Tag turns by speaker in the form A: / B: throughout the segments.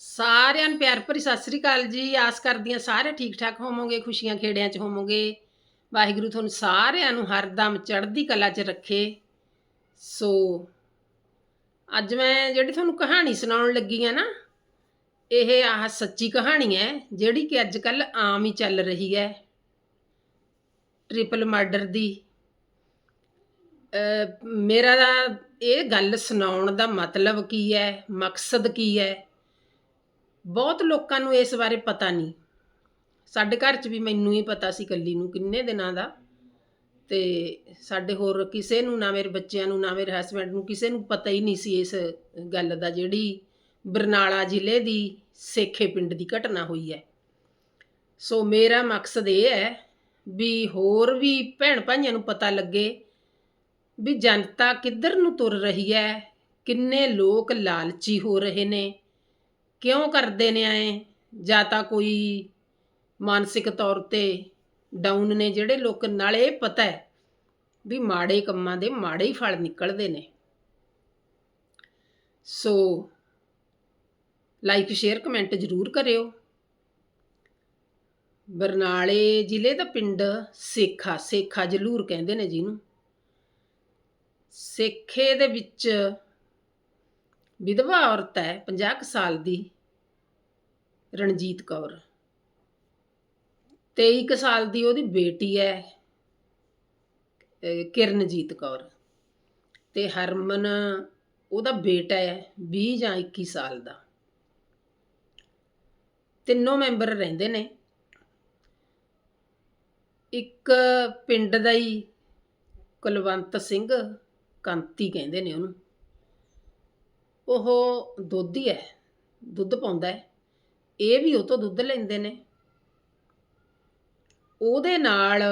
A: ਸਾਰਿਆਂ ਨੂੰ ਪਿਆਰ ਭਰੀ ਸਤਿ ਸ੍ਰੀ ਅਕਾਲ ਜੀ। ਆਸ ਕਰਦੀ ਹਾਂ ਸਾਰੇ ਠੀਕ ਠਾਕ ਹੋਵੋਗੇ, ਖੁਸ਼ੀਆਂ ਖੇੜਿਆਂ 'ਚ ਹੋਵੋਗੇ। ਵਾਹਿਗੁਰੂ ਤੁਹਾਨੂੰ ਸਾਰਿਆਂ ਨੂੰ ਹਰਦਮ ਚੜ੍ਹਦੀ ਕਲਾ 'ਚ ਰੱਖੇ। ਸੋ ਅੱਜ ਮੈਂ ਜਿਹੜੀ ਤੁਹਾਨੂੰ ਕਹਾਣੀ ਸੁਣਾਉਣ ਲੱਗੀ ਆ ਨਾ, ਇਹ ਆਹ ਸੱਚੀ ਕਹਾਣੀ ਹੈ, ਜਿਹੜੀ ਕਿ ਅੱਜ ਕੱਲ ਆਮ ਹੀ ਚੱਲ ਰਹੀ ਹੈ। ਟ੍ਰਿਪਲ ਮਰਡਰ ਦੀ। ਮੇਰਾ ਇਹ ਗੱਲ ਸੁਣਾਉਣ ਦਾ ਮਤਲਬ ਕੀ ਹੈ, ਮਕਸਦ ਕੀ ਹੈ? ਬਹੁਤ ਲੋਕਾਂ ਨੂੰ ਇਸ ਬਾਰੇ ਪਤਾ ਨਹੀਂ। ਸਾਡੇ ਘਰ 'ਚ ਵੀ ਮੈਨੂੰ ਹੀ ਪਤਾ ਸੀ ਕੱਲੀ ਨੂੰ ਕਿੰਨੇ ਦਿਨਾਂ ਦਾ। ਤੇ ਸਾਡੇ ਹੋਰ ਕਿਸੇ ਨੂੰ ਨਾ ਮੇਰੇ ਬੱਚਿਆਂ ਨੂੰ, ਨਾ ਮੇਰੇ ਹਸਬੰਡ ਨੂੰ ਕਿਸੇ ਨੂੰ ਪਤਾ ਹੀ ਨਹੀਂ ਸੀ ਇਸ ਗੱਲ ਦਾ ਜਿਹੜੀ ਬਰਨਾਲਾ ਜ਼ਿਲ੍ਹੇ ਦੀ ਸੇਖੇ ਪਿੰਡ ਦੀ ਘਟਨਾ ਹੋਈ ਹੈ। ਸੋ ਮੇਰਾ ਮਕਸਦ ਇਹ ਹੈ ਵੀ ਹੋਰ ਵੀ ਭੈਣ ਭਾਈਆਂ ਨੂੰ ਪਤਾ ਲੱਗੇ ਵੀ ਜਨਤਾ ਕਿੱਧਰ ਨੂੰ ਤੁਰ ਰਹੀ ਹੈ, ਕਿੰਨੇ ਲੋਕ ਲਾਲਚੀ ਹੋ ਰਹੇ ਨੇ ਕਿਉਂ ਕਰਦੇ ਨੇ ਐਂ? ਜਾਂ ਤਾਂ ਕੋਈ ਮਾਨਸਿਕ ਤੌਰ ਤੇ ਡਾਊਨ ਨੇ ਜਿਹੜੇ ਲੋਕ, ਨਾਲ ਇਹ ਪਤਾ ਹੈ ਵੀ ਮਾੜੇ ਕੰਮਾਂ ਦੇ ਮਾੜੇ ਹੀ ਫਲ ਨਿਕਲਦੇ ਨੇ। ਸੋ ਲਾਈਕ ਸ਼ੇਅਰ ਕਮੈਂਟ ਜ਼ਰੂਰ ਕਰਿਓ। ਬਰਨਾਲੇ ਜ਼ਿਲ੍ਹੇ ਦਾ ਪਿੰਡ ਸੇਖਾ ਸੇਖਾ ਜਲੂਰ ਕਹਿੰਦੇ ਨੇ ਜਿਹਨੂੰ। ਸੇਖੇ ਦੇ ਵਿੱਚ ਵਿਧਵਾ ਔਰਤ ਹੈ 50 ਕੁ ਸਾਲ ਦੀ, ਰਣਜੀਤ ਕੌਰ। 23 ਕੁ ਸਾਲ ਦੀ ਉਹਦੀ ਬੇਟੀ ਹੈ ਕਿਰਨਜੀਤ ਕੌਰ। ਤੇ ਹਰਮਨ, ਉਹਦਾ ਬੇਟਾ ਹੈ 20 ਜਾਂ 21 ਸਾਲ ਦਾ। ਤਿੰਨੋਂ ਮੈਂਬਰ ਰਹਿੰਦੇ ਨੇ। ਇੱਕ ਪਿੰਡ ਦਾ ਹੀ ਕੁਲਵੰਤ ਸਿੰਘ, ਕਾਂਤੀ ਕਹਿੰਦੇ ਨੇ ਉਹਨੂੰ। ਉਹ ਦੁੱਧੀ ਹੈ ਦੁੱਧ ਪਾਉਂਦਾ ਹੈ। ਇਹ ਵੀ ਉਹ ਤੋਂ ਦੁੱਧ ਲੈਂਦੇ ਨੇ। ਉਹਦੇ ਨਾਲ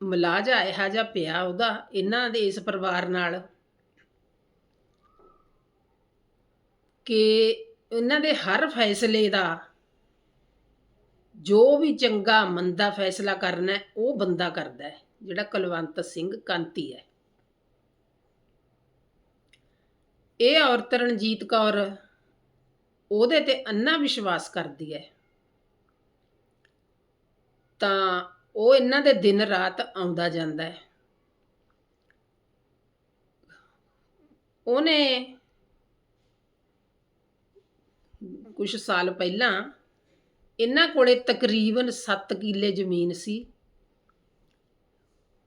A: ਮਲਾਜਾ ਇਹੋ ਜਿਹਾ ਪਿਆ ਉਹਦਾ, ਇਹਨਾਂ ਦੇ ਇਸ ਪਰਿਵਾਰ ਨਾਲ ਕਿ ਇਹਨਾਂ ਦੇ ਹਰ ਫੈਸਲੇ ਦਾ, ਜੋ ਵੀ ਚੰਗਾ, ਮੰਦਾ ਫੈਸਲਾ ਕਰਨਾ ਉਹ ਬੰਦਾ ਕਰਦਾ ਹੈ, ਜਿਹੜਾ ਕੁਲਵੰਤ ਸਿੰਘ ਕਾਂਤੀ ਹੈ। ਇਹ ਔਰਤ ਰਣਜੀਤ ਕੌਰ ਉਹਦੇ ਤੇ ਅੰਨਾ ਵਿਸ਼ਵਾਸ ਕਰਦੀ ਹੈ। ਤਾਂ ਉਹ ਇਹਨਾਂ ਦੇ ਦਿਨ ਰਾਤ ਆਉਂਦਾ ਜਾਂਦਾ ਹੈ। ਉਹਨੇ ਕੁਝ ਸਾਲ ਪਹਿਲਾਂ ਇਹਨਾਂ ਕੋਲੇ ਤਕਰੀਬਨ 7 ਕਿੱਲੇ ਜ਼ਮੀਨ ਸੀ।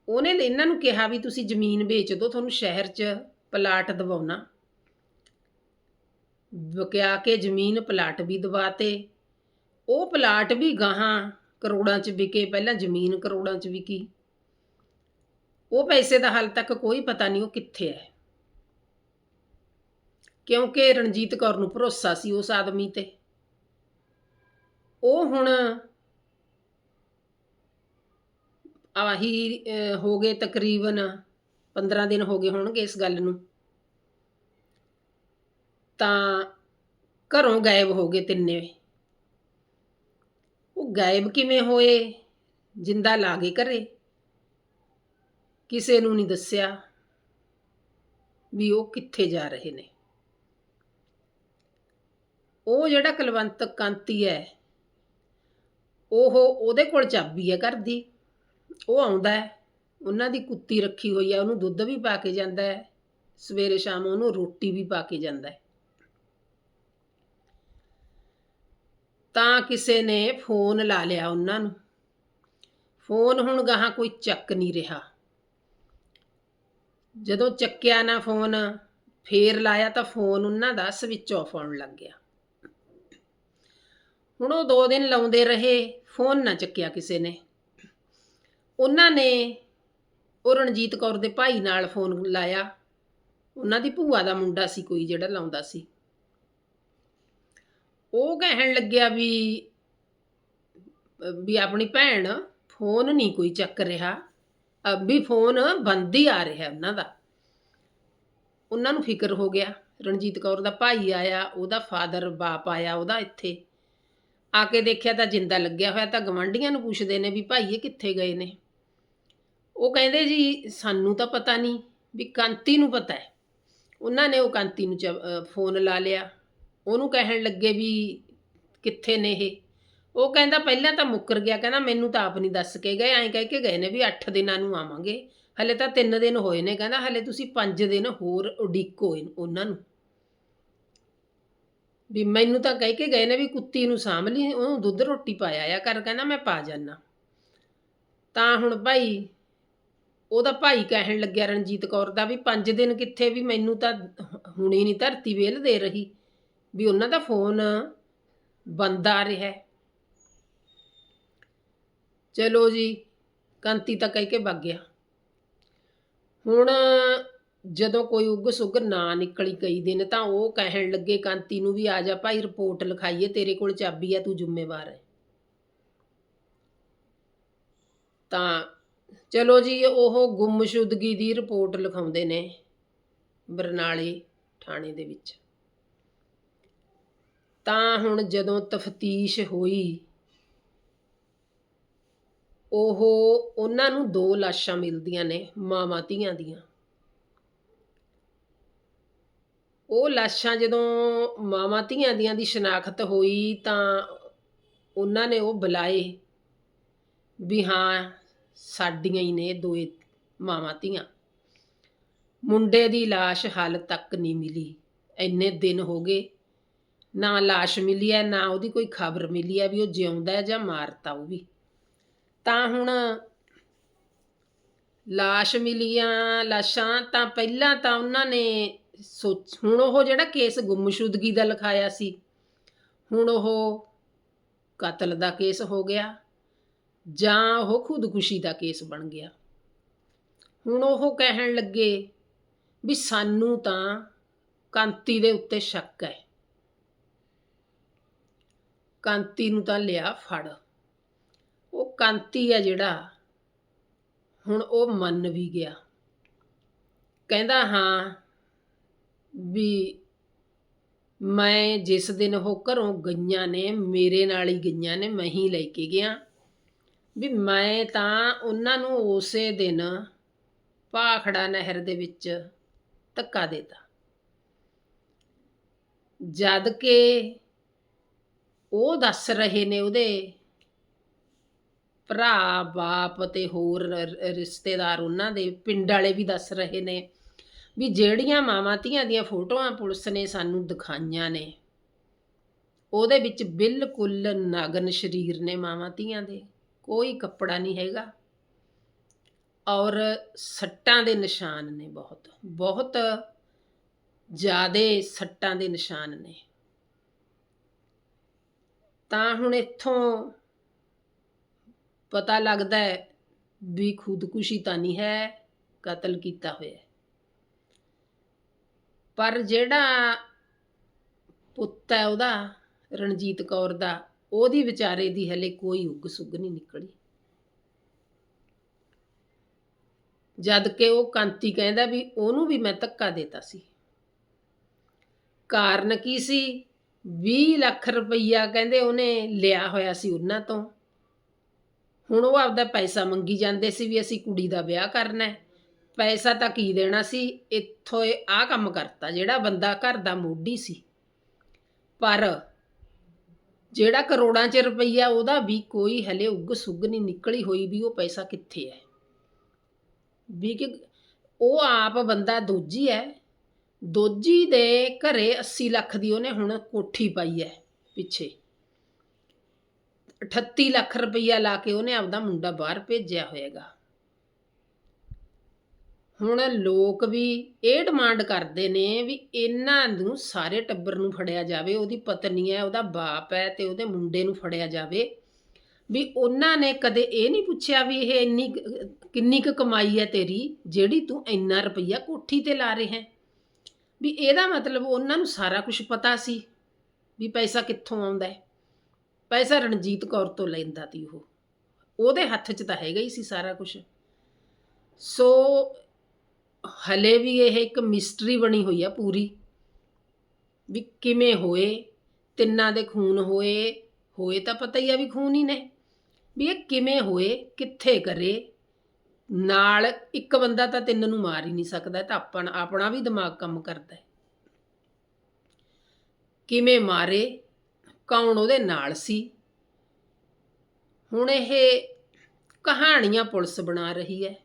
A: ਉਹਨੇ ਇਹਨਾਂ ਨੂੰ ਕਿਹਾ ਵੀ ਤੁਸੀਂ ਜ਼ਮੀਨ ਵੇਚ ਦਿਓ, ਤੁਹਾਨੂੰ ਸ਼ਹਿਰ 'ਚ ਪਲਾਟ ਦਿਵਾਉਣਾ। ਵਿਕਿਆ ਕੇ ਜ਼ਮੀਨ ਪਲਾਟ ਵੀ ਦਵਾਤੇ। ਉਹ ਪਲਾਟ ਵੀ ਗਾਹਾਂ ਕਰੋੜਾਂ 'ਚ ਵਿਕੇ, ਪਹਿਲਾਂ ਜ਼ਮੀਨ ਕਰੋੜਾਂ 'ਚ ਵਿਕੀ। ਉਹ ਪੈਸੇ ਦਾ ਹਾਲ ਤੱਕ ਕੋਈ ਪਤਾ ਨਹੀਂ ਉਹ ਕਿੱਥੇ ਹੈ ਕਿਉਂਕਿ ਰਣਜੀਤ ਕੌਰ ਨੂੰ ਭਰੋਸਾ ਸੀ ਉਸ ਆਦਮੀ ਤੇ। ਉਹ ਹੁਣ ਆਹੀ ਹੋ ਗਏ ਤਕਰੀਬਨ 15 ਦਿਨ ਹੋ ਗਏ ਹੋਣਗੇ ਇਸ ਗੱਲ ਨੂੰ। ਤਾਂ ਘਰੋਂ ਗਾਇਬ ਹੋ ਗਏ ਤਿੰਨੇ। ਉਹ ਗਾਇਬ ਕਿਵੇਂ ਹੋਏ? ਜਿੰਦਾ ਲਾ ਗਏ ਘਰੇ। ਕਿਸੇ ਨੂੰ ਨਹੀਂ ਦੱਸਿਆ ਵੀ ਉਹ ਕਿੱਥੇ ਜਾ ਰਹੇ ਨੇ। ਉਹ ਜਿਹੜਾ ਕੁਲਵੰਤ ਕਾਂਤੀ ਹੈ, ਉਹ ਉਹਦੇ ਕੋਲ ਚਾਬੀ ਹੈ ਘਰ ਦੀ। ਉਹ ਆਉਂਦਾ ਹੈ, ਉਹਨਾਂ ਦੀ ਕੁੱਤੀ ਰੱਖੀ ਹੋਈ ਹੈ, ਉਹਨੂੰ ਦੁੱਧ ਵੀ ਪਾ ਕੇ ਜਾਂਦਾ ਹੈ, ਸਵੇਰੇ ਸ਼ਾਮ ਉਹਨੂੰ ਰੋਟੀ ਵੀ ਪਾ ਕੇ ਜਾਂਦਾ ਹੈ। ਤਾਂ ਕਿਸੇ ਨੇ ਫੋਨ ਲਾ ਲਿਆ ਉਹਨਾਂ ਨੂੰ। ਫੋਨ ਹੁਣ ਗਾਹਾਂ ਕੋਈ ਚੱਕ ਨਹੀਂ ਰਿਹਾ। ਜਦੋਂ ਚੱਕਿਆ ਨਾ ਫੋਨ, ਫੇਰ ਲਾਇਆ ਤਾਂ ਫੋਨ ਉਹਨਾਂ ਦਾ ਸਵਿਚ ਆਫ ਆਉਣ ਲੱਗ ਗਿਆ। ਹੁਣ ਉਹ ਦੋ ਦਿਨ ਲਾਉਂਦੇ ਰਹੇ, ਫੋਨ ਨਾ ਚੱਕਿਆ ਕਿਸੇ ਨੇ। ਉਹਨਾਂ ਨੇ ਉਹ ਰਣਜੀਤ ਕੌਰ ਦੇ ਭਾਈ ਨਾਲ ਫੋਨ ਲਾਇਆ। ਉਹਨਾਂ ਦੀ ਭੂਆ ਦਾ ਮੁੰਡਾ ਸੀ ਕੋਈ ਜਿਹੜਾ ਲਾਉਂਦਾ ਸੀ। ਉਹ ਕਹਿਣ ਲੱਗਿਆ ਵੀ ਵੀ ਆਪਣੀ ਭੈਣ ਫੋਨ ਨਹੀਂ ਕੋਈ ਚੱਕ ਰਿਹਾ। ਵੀ ਫੋਨ ਬੰਦ ਹੀ ਆ ਰਿਹਾ ਉਹਨਾਂ ਦਾ। ਉਹਨਾਂ ਨੂੰ ਫਿਕਰ ਹੋ ਗਿਆ। ਰਣਜੀਤ ਕੌਰ ਦਾ ਭਾਈ ਆਇਆ, ਉਹਦਾ ਫਾਦਰ ਬਾਪ ਆਇਆ ਉਹਦਾ ਇੱਥੇ। ਆ ਕੇ ਦੇਖਿਆ ਤਾਂ ਜਿੰਦਾ ਲੱਗਿਆ ਹੋਇਆ, ਤਾਂ ਗਵਾਂਢੀਆਂ ਨੂੰ ਪੁੱਛਦੇ ਨੇ ਵੀ ਭਾਈ ਇਹ ਕਿੱਥੇ ਗਏ ਨੇ। ਉਹ ਕਹਿੰਦੇ ਜੀ, ਸਾਨੂੰ ਤਾਂ ਪਤਾ ਨਹੀਂ, ਵੀ ਕਾਂਤੀ ਨੂੰ ਪਤਾ ਹੈ। ਉਹਨਾਂ ਨੇ ਉਹ ਕਾਂਤੀ ਨੂੰ ਚ- ਫੋਨ ਲਾ ਲਿਆ। ਉਹਨੂੰ ਕਹਿਣ ਲੱਗੇ ਵੀ ਕਿੱਥੇ ਨੇ ਇਹ? ਉਹ ਕਹਿੰਦਾ ਪਹਿਲਾਂ ਤਾਂ ਮੁੱਕਰ ਗਿਆ, ਕਹਿੰਦਾ ਮੈਨੂੰ ਤਾਂ ਆਪ ਨਹੀਂ ਦੱਸ ਕੇ ਗਏ, ਐਂ ਕਹਿ ਕੇ ਗਏ ਨੇ ਵੀ 8 ਦਿਨਾਂ ਨੂੰ ਆਵਾਂਗੇ। ਹਲੇ ਤਾਂ 3 ਦਿਨ ਹੋਏ ਨੇ, ਕਹਿੰਦਾ ਹਲੇ ਤੁਸੀਂ 5 ਦਿਨ ਹੋਰ ਉਡੀਕੋ ਇਹਨ- ਉਹਨਾਂ ਨੂੰ। ਵੀ ਮੈਨੂੰ ਤਾਂ ਕਹਿ ਕੇ ਗਏ ਨੇ ਵੀ ਕੁੱਤੀ ਨੂੰ ਸਾਂਭ ਲਈ, ਉਹਨੂੰ ਦੁੱਧ ਰੋਟੀ ਪਾਇਆ ਆ ਕਰ, ਕਹਿੰਦਾ ਮੈਂ ਪਾ ਜਾਨਾ। ਤਾਂ ਹੁਣ ਭਾਈ ਉਹਦਾ ਭਾਈ ਕਹਿਣ ਲੱਗਿਆ ਰਣਜੀਤ ਕੌਰ ਦਾ ਵੀ 5 ਦਿਨ ਕਿੱਥੇ, ਵੀ ਮੈਨੂੰ ਤਾਂ ਹੁਣੀ ਨਹੀਂ ਧਰਤੀ ਵੇਲ ਦੇ ਰਹੀ। ਵੀ ਉਹਨਾਂ ਦਾ ਫੋਨ ਬੰਦ ਆ ਰਿਹਾ ਚਲੋ ਜੀ, ਕੰਤੀ ਤਾਂ ਕਹਿ ਕੇ ਵਗ ਗਿਆ। ਹੁਣ ਜਦੋਂ ਕੋਈ ਉੱਗ ਸੁੱਗ ਨਾ ਨਿਕਲੀ ਕਈ ਦਿਨ, ਤਾਂ ਉਹ ਕਹਿਣ ਲੱਗੇ, ਕਾਂਤੀ ਨੂੰ ਵੀ ਆ ਜਾ ਭਾਈ, ਰਿਪੋਰਟ ਲਿਖਾਈਏ, ਤੇਰੇ ਕੋਲ ਚਾਬੀ ਹੈ ਤੂੰ ਜ਼ਿੰਮੇਵਾਰ ਹੈ। ਤਾਂ ਚਲੋ ਜੀ, ਉਹ ਗੁੰਮਸ਼ੁਦਗੀ ਦੀ ਰਿਪੋਰਟ ਲਿਖਾਉਂਦੇ ਨੇ ਬਰਨਾਲੇ ਥਾਣੇ ਦੇ ਵਿੱਚ। ਤਾਂ ਹੁਣ ਜਦੋਂ ਤਫਤੀਸ਼ ਹੋਈ, ਉਹ ਉਹਨਾਂ ਨੂੰ ਦੋ ਲਾਸ਼ਾਂ ਮਿਲਦੀਆਂ ਨੇ, ਮਾਵਾਂ ਧੀਆਂ ਦੀਆਂ। ਉਹ ਲਾਸ਼ਾਂ ਜਦੋਂ ਮਾਵਾਂ ਧੀਆਂ ਦੀਆਂ ਦੀ ਸ਼ਨਾਖਤ ਹੋਈ ਤਾਂ ਉਹਨਾਂ ਨੇ ਉਹ ਬੁਲਾਏ ਵੀ ਹਾਂ, ਸਾਡੀਆਂ ਹੀ ਨੇ ਦੋਏ ਮਾਵਾਂ ਧੀਆਂ। ਮੁੰਡੇ ਦੀ ਲਾਸ਼ ਹਾਲ ਤੱਕ ਨਹੀਂ ਮਿਲੀ। ਇੰਨੇ ਦਿਨ ਹੋ ਗਏ। ਨਾ ਲਾਸ਼ ਮਿਲੀ ਹੈ ਨਾ ਉਹਦੀ ਕੋਈ ਖਬਰ ਮਿਲੀ ਹੈ ਵੀ ਉਹ ਜਿਉਂਦਾ ਹੈ ਜਾਂ ਮਾਰਤਾ ਉਹ ਵੀ। ਤਾਂ ਹੁਣ ਲਾਸ਼ ਮਿਲੀਆਂ ਲਾਸ਼ਾਂ, ਤਾਂ ਪਹਿਲਾਂ ਤਾਂ ਉਹਨਾਂ ਨੇ ਸੋਚ, ਹੁਣ ਉਹ ਜਿਹੜਾ ਕੇਸ ਗੁੰਮਸ਼ੁਦਗੀ ਦਾ ਲਿਖਾਇਆ ਸੀ, ਹੁਣ ਉਹ ਕਤਲ ਦਾ ਕੇਸ ਹੋ ਗਿਆ ਜਾਂ ਉਹ ਖੁਦਕੁਸ਼ੀ ਦਾ ਕੇਸ ਬਣ ਗਿਆ। ਹੁਣ ਉਹ ਕਹਿਣ ਲੱਗੇ ਵੀ ਸਾਨੂੰ ਤਾਂ ਕਾਂਤੀ ਦੇ ਉੱਤੇ ਸ਼ੱਕ ਹੈ ਕਾਂਤੀ ਨੂੰ ਤਾਂ ਲਿਆ ਫੜ। ਉਹ ਕਾਂਤੀ ਹੈ ਜਿਹੜਾ, ਹੁਣ ਉਹ ਮੰਨ ਵੀ ਗਿਆ। ਕਹਿੰਦਾ ਹਾਂ ਵੀ ਮੈਂ ਜਿਸ ਦਿਨ ਉਹ ਘਰੋਂ ਗਈਆਂ ਨੇ, ਮੇਰੇ ਨਾਲ ਹੀ ਗਈਆਂ ਨੇ, ਮੈਂ ਹੀ ਲੈ ਕੇ ਗਿਆ। ਵੀ ਮੈਂ ਤਾਂ ਉਹਨਾਂ ਨੂੰ ਉਸੇ ਦਿਨ ਭਾਖੜਾ ਨਹਿਰ ਦੇ ਵਿੱਚ ਧੱਕਾ ਦਿੱਤਾ। ਜਦ ਕਿ ਉਹ ਦੱਸ ਰਹੇ ਨੇ ਉਹਦੇ। ਭਰਾ, ਬਾਪ ਤੇ ਹੋਰ ਰਿਸ਼ਤੇਦਾਰ ਉਹਨਾਂ ਦੇ, ਪਿੰਡ ਵਾਲੇ ਵੀ ਦੱਸ ਰਹੇ ਨੇ ਵੀ ਜਿਹੜੀਆਂ ਮਾਵਾਂ ਧੀਆਂ ਦੀਆਂ ਫੋਟੋਆਂ ਪੁਲਿਸ ਨੇ ਸਾਨੂੰ ਦਿਖਾਈਆਂ ਨੇ, ਉਹਦੇ ਵਿੱਚ ਬਿਲਕੁਲ ਨਗਨ ਸਰੀਰ ਨੇ ਮਾਵਾਂ ਧੀਆਂ ਦੇ, ਕੋਈ ਕੱਪੜਾ ਨਹੀਂ ਹੈਗਾ। ਔਰ ਸੱਟਾਂ ਦੇ ਨਿਸ਼ਾਨ ਨੇ ਬਹੁਤ ਬਹੁਤ ਜ਼ਿਆਦੇ ਸੱਟਾਂ ਦੇ ਨਿਸ਼ਾਨ ਨੇ। ਤਾਂ ਹੁਣ ਇੱਥੋਂ ਪਤਾ ਲੱਗਦਾ ਹੈ ਵੀ ਖੁਦਕੁਸ਼ੀ ਤਾਂ ਨਹੀਂ ਹੈ, ਕਤਲ ਕੀਤਾ ਹੋਇਆ ਪਰ ਜਿਹੜਾ ਪੁੱਤ ਹੈ ਉਹਦਾ, ਰਣਜੀਤ ਕੌਰ ਦਾ, ਉਹਦੀ ਵਿਚਾਰੇ ਦੀ ਹਲੇ ਕੋਈ ਉੱਗ ਸੁੱਗ ਨਹੀਂ ਨਿਕਲੀ। ਜਦ ਕਿ ਉਹ ਕਾਂਤੀ ਕਹਿੰਦਾ ਵੀ ਉਹਨੂੰ ਵੀ ਮੈਂ ਧੱਕਾ ਦੇਤਾ ਸੀ। ਕਾਰਨ ਕੀ ਸੀ? 20 ਲੱਖ ਰੁਪਈਆ ਕਹਿੰਦੇ ਉਹਨੇ ਲਿਆ ਹੋਇਆ ਸੀ ਉਹਨਾਂ ਤੋਂ। ਹੁਣ ਉਹ ਆਪਦਾ ਪੈਸਾ ਮੰਗੀ ਜਾਂਦੇ ਸੀ ਵੀ ਅਸੀਂ ਕੁੜੀ ਦਾ ਵਿਆਹ ਕਰਨਾ ਹੈ। ਪੈਸਾ ਤਾਂ ਕੀ ਦੇਣਾ ਸੀ? ਇੱਥੋਂ ਇਹ ਆਹ ਕੰਮ ਕਰਤਾ ਜਿਹੜਾ ਬੰਦਾ ਘਰ ਦਾ ਮੋਢੀ ਸੀ। ਪਰ ਜਿਹੜਾ ਕਰੋੜਾਂ ਚ ਰੁਪਈਆ ਉਹਦਾ ਵੀ ਕੋਈ ਹਲੇ ਉੱਗ ਸੁੱਗ ਨਹੀਂ ਨਿਕਲੀ ਹੋਈ ਵੀ ਉਹ ਪੈਸਾ ਕਿੱਥੇ ਹੈ। ਵੀ ਕਿ ਉਹ ਆਪ ਬੰਦਾ ਦੂਜੀ ਹੈ। ਦੋਜੀ ਦੇ ਘਰੇ 80 ਲੱਖ ਦੀ ਉਹਨੇ ਹੁਣ ਕੋਠੀ ਪਾਈ ਹੈ ਪਿੱਛੇ। 38 ਲੱਖ ਰੁਪਈਆ ਲਾ ਕੇ ਉਹਨੇ ਆਪਦਾ ਮੁੰਡਾ ਬਾਹਰ ਭੇਜਿਆ ਹੋਏਗਾ। ਹੁਣ ਲੋਕ ਵੀ ਇਹ ਡਿਮਾਂਡ ਕਰਦੇ ਨੇ ਵੀ ਇਹਨਾਂ ਨੂੰ ਸਾਰੇ ਟੱਬਰ ਨੂੰ ਫੜਿਆ ਜਾਵੇ, ਉਹਦੀ ਪਤਨੀ ਹੈ ਉਹਦਾ ਬਾਪ ਹੈ ਤੇ ਉਹਦੇ ਮੁੰਡੇ ਨੂੰ ਫੜਿਆ ਜਾਵੇ। ਵੀ ਉਹਨਾਂ ਨੇ ਕਦੇ ਇਹ ਨਹੀਂ ਪੁੱਛਿਆ ਵੀ ਇਹ ਇੰਨੀ ਕੁ- ਕਿੰਨੀ ਕੁ ਕਮਾਈ ਹੈ ਤੇਰੀ, ਜਿਹੜੀ ਤੂੰ ਇੰਨਾ ਰੁਪਈਆ ਕੋਠੀ ਤੇ ਲਾ ਰਿਹਾ ਹੈ ਵੀ ਇਹਦਾ ਮਤਲਬ ਉਹਨਾਂ ਨੂੰ ਸਾਰਾ ਕੁਝ ਪਤਾ ਸੀ ਵੀ ਪੈਸਾ ਕਿੱਥੋਂ ਆਉਂਦਾ ਹੈ। ਪੈਸਾ ਰਣਜੀਤ ਕੌਰ ਤੋਂ ਲੈਂਦਾ ਤੀ ਉਹ। ਉਹਦੇ ਹੱਥ 'ਚ ਤਾਂ ਹੈਗਾ ਹੀ ਸੀ ਸਾਰਾ ਕੁਝ ਸੋ ਹਲੇ ਵੀ ਇਹ ਇੱਕ ਮਿਸਟਰੀ ਬਣੀ ਹੋਈ ਆ ਪੂਰੀ। ਵੀ ਕਿਵੇਂ ਹੋਏ, ਤਿੰਨਾਂ ਦੇ ਖੂਨ ਹੋਏ ਹੋਏ ਤਾਂ ਪਤਾ ਹੀ ਆ ਵੀ ਖੂਨ ਹੀ ਨੇ। ਵੀ ਇਹ ਕਿਵੇਂ ਹੋਏ, ਕਿੱਥੇ ਕਰੇ ਨਾਲ ਇੱਕ ਬੰਦਾ ਤਾਂ ਤਿੰਨ ਨੂੰ ਮਾਰ ਹੀ ਨਹੀਂ ਸਕਦਾ ਤਾਂ ਆਪਣਾ ਆਪਣਾ ਵੀ ਦਿਮਾਗ ਕੰਮ ਕਰਦਾ ਹੈ। ਕਿਵੇਂ ਮਾਰੇ? ਕੌਣ ਉਹਦੇ ਨਾਲ ਸੀ? ਹੁਣ ਇਹ ਕਹਾਣੀਆਂ ਪੁਲਿਸ ਬਣਾ ਰਹੀ ਹੈ।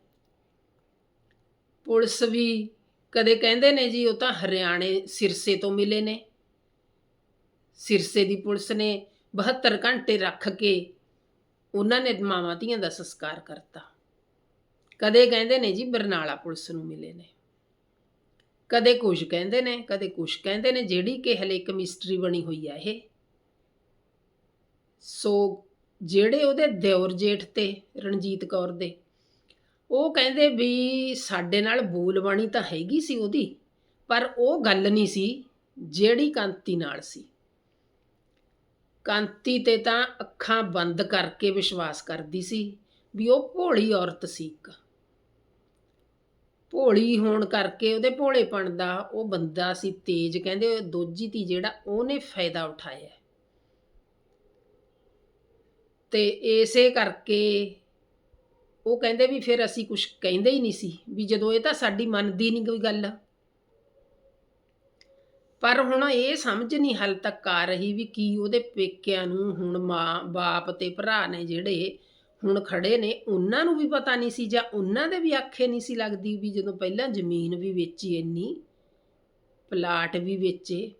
A: ਪੁਲਿਸ ਵੀ ਕਦੇ ਕਹਿੰਦੇ ਨੇ ਜੀ, ਉਹ ਤਾਂ ਹਰਿਆਣੇ ਸਿਰਸੇ ਤੋਂ ਮਿਲੇ ਨੇ। ਸਿਰਸੇ ਦੀ ਪੁਲਿਸ ਨੇ 72 ਘੰਟੇ ਰੱਖ ਕੇ ਉਹਨਾਂ ਨੇ ਮਾਵਾਂ ਧੀਆਂ ਦਾ ਸੰਸਕਾਰ ਕਰਤਾ। ਕਦੇ ਕਹਿੰਦੇ ਨੇ ਜੀ ਬਰਨਾਲਾ ਪੁਲਿਸ ਨੂੰ ਮਿਲੇ ਨੇ। ਕਦੇ ਕੁਝ ਕਹਿੰਦੇ ਨੇ, ਕਦੇ ਕੁਝ ਕਹਿੰਦੇ ਨੇ, ਜਿਹੜੀ ਕਿ ਹਲੇ ਇੱਕ ਮਿਸਟਰੀ ਬਣੀ ਹੋਈ ਆ ਇਹ। ਸੋ ਜਿਹੜੇ ਉਹਦੇ ਦਿਓਰ ਜੇਠ ਤੇ ਰਣਜੀਤ ਕੌਰ ਦੇ, ਉਹ ਕਹਿੰਦੇ ਵੀ ਸਾਡੇ ਨਾਲ ਬੋਲਬਾਣੀ ਤਾਂ ਹੈਗੀ ਸੀ ਉਹਦੀ, ਪਰ ਉਹ ਗੱਲ ਨਹੀਂ ਸੀ ਜਿਹੜੀ ਕਾਂਤੀ ਨਾਲ ਸੀ। ਕਾਂਤੀ ਤੇ ਤਾਂ ਅੱਖਾਂ ਬੰਦ ਕਰਕੇ ਵਿਸ਼ਵਾਸ ਕਰਦੀ ਸੀ ਵੀ ਉਹ ਭੋਲੀ ਔਰਤ ਸੀ ਇੱਕ। ਭੋਲੀ ਹੋਣ ਕਰਕੇ ਉਹਦੇ ਭੋਲੇਪਣ ਦਾ ਉਹ ਬੰਦਾ ਸੀ ਤੇਜ, ਕਹਿੰਦੇ ਦੋਜੀ ਤੀ ਜਿਹੜਾ ਉਹਨੇ ਫਾਇਦਾ ਉਠਾਇਆ ਤੇ ਇਸੇ ਕਰਕੇ ਉਹ ਕਹਿੰਦੇ ਵੀ ਫਿਰ ਅਸੀਂ ਕੁਝ ਕਹਿੰਦੇ ਹੀ ਨਹੀਂ ਸੀ, ਵੀ ਜਦੋਂ ਇਹ ਤਾਂ ਸਾਡੀ ਮੰਨਦੀ ਨਹੀਂ ਕੋਈ ਗੱਲ। ਪਰ ਹੁਣ ਇਹ ਸਮਝ ਨਹੀਂ ਹਲ ਤੱਕ ਆ ਰਹੀ ਵੀ ਕੀ ਉਹਦੇ ਪੇਕਿਆਂ ਨੂੰ ਹੁਣ ਮਾਂ ਬਾਪ ਤੇ ਭਰਾ ਨੇ ਜਿਹੜੇ ਹੁਣ ਖੜੇ ਨੇ, ਉਹਨਾਂ ਨੂੰ ਵੀ ਪਤਾ ਨਹੀਂ ਸੀ ਜਾਂ ਉਹਨਾਂ ਦੇ ਵੀ ਆਖੇ ਨਹੀਂ ਸੀ ਲੱਗਦੀ ਵੀ ਜਦੋਂ ਪਹਿਲਾਂ ਜ਼ਮੀਨ ਵੀ ਵੇਚੀ ਇੰਨੀ, ਪਲਾਟ ਵੀ ਵੇਚੇ,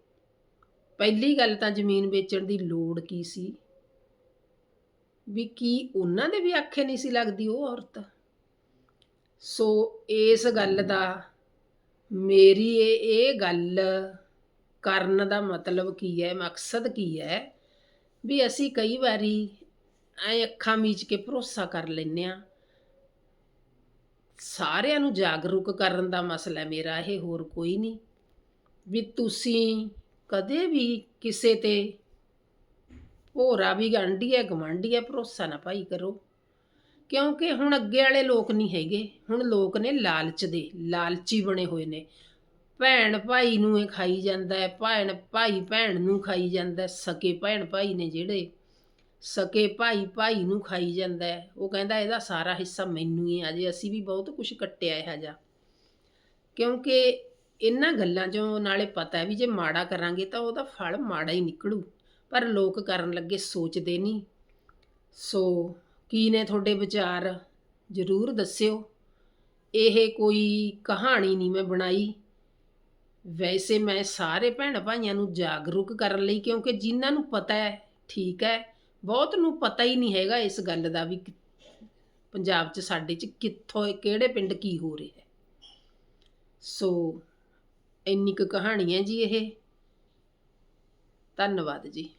A: ਪਹਿਲੀ ਗੱਲ ਤਾਂ ਜ਼ਮੀਨ ਵੇਚਣ ਦੀ ਲੋੜ ਕੀ ਸੀ? ਵੀ ਕੀ ਉਹਨਾਂ ਦੇ ਵੀ ਆਖੇ ਨਹੀਂ ਸੀ ਲੱਗਦੀ ਉਹ ਔਰਤ? ਸੋ ਇਸ ਗੱਲ ਦਾ ਮੇਰੀ ਇਹ ਇਹ ਗੱਲ ਕਰਨ ਦਾ ਮਤਲਬ ਕੀ ਹੈ, ਮਕਸਦ ਕੀ ਹੈ? ਵੀ ਅਸੀਂ ਕਈ ਵਾਰੀ ਐ ਅੱਖਾਂ ਮੀਚ ਕੇ ਭਰੋਸਾ ਕਰ ਲੈਨੇ ਆ। ਸਾਰਿਆਂ ਨੂੰ ਜਾਗਰੂਕ ਕਰਨ ਦਾ ਮਸਲਾ ਮੇਰਾ, ਇਹ ਹੋਰ ਕੋਈ ਨਹੀਂ। ਵੀ ਤੁਸੀਂ ਕਦੇ ਵੀ ਕਿਸੇ ਤੇ ਹੋਰਾ ਵੀ ਗੰਢੀ ਹੈ ਗਵੰਡੀ ਹੈ, ਭਰੋਸਾ ਨਾ ਭਾਈ ਕਰੋ। ਕਿਉਂਕਿ ਹੁਣ ਅੱਗੇ ਵਾਲੇ ਲੋਕ ਨਹੀਂ ਹੈਗੇ। ਹੁਣ ਲੋਕ ਨੇ ਲਾਲਚ ਦੇ, ਲਾਲਚੀ ਬਣੇ ਹੋਏ ਨੇ। ਭੈਣ ਭਾਈ ਨੂੰ ਇਹ ਖਾਈ ਜਾਂਦਾ ਹੈ, ਭੈਣ ਭਾਈ ਭੈਣ ਨੂੰ ਖਾਈ ਜਾਂਦਾ ਸਕੇ ਭੈਣ ਭਾਈ ਨੇ ਜਿਹੜੇ ਸਕੇ ਭਾਈ ਭਾਈ ਨੂੰ ਖਾਈ ਜਾਂਦਾ ਹੈ। ਉਹ ਕਹਿੰਦਾ ਇਹਦਾ ਸਾਰਾ ਹਿੱਸਾ ਮੈਨੂੰ ਹੀ ਆ ਜੇ ਅਸੀਂ ਵੀ ਬਹੁਤ ਕੁਝ ਕੱਟਿਆ ਇਹ ਜਾ ਕਿਉਂਕਿ ਇਹਨਾਂ ਗੱਲਾਂ 'ਚੋਂ ਨਾਲੇ ਪਤਾ ਹੈ ਵੀ ਜੇ ਮਾੜਾ ਕਰਾਂਗੇ ਤਾਂ ਉਹਦਾ ਫਲ ਮਾੜਾ ਹੀ ਨਿਕਲੂ। ਪਰ ਲੋਕ ਕਰਨ ਲੱਗੇ ਸੋਚਦੇ ਨਹੀਂ। ਸੋ ਕੀ ਨੇ ਤੁਹਾਡੇ ਵਿਚਾਰ? ਜ਼ਰੂਰ ਦੱਸਿਓ। ਇਹ ਕੋਈ ਕਹਾਣੀ ਨਹੀਂ ਮੈਂ ਬਣਾਈ। ਵੈਸੇ ਮੈਂ ਸਾਰੇ ਭੈਣ ਭਾਈਆਂ ਨੂੰ ਜਾਗਰੂਕ ਕਰਨ ਲਈ ਕਿਉਂਕਿ ਜਿਨ੍ਹਾਂ ਨੂੰ ਪਤਾ ਹੈ, ਠੀਕ ਹੈ ਬਹੁਤ ਨੂੰ ਪਤਾ ਹੀ ਨਹੀਂ ਹੈਗਾ ਇਸ ਗੱਲ ਦਾ ਵੀ ਪੰਜਾਬ 'ਚ ਸਾਡੇ 'ਚ ਕਿੱਥੋਂ, ਕਿਹੜੇ ਪਿੰਡ ਕੀ ਹੋ ਰਿਹਾ ਹੈ। ਸੋ ਇੰਨੀ ਕੁ ਕਹਾਣੀ ਹੈ ਜੀ ਇਹ। ਧੰਨਵਾਦ ਜੀ।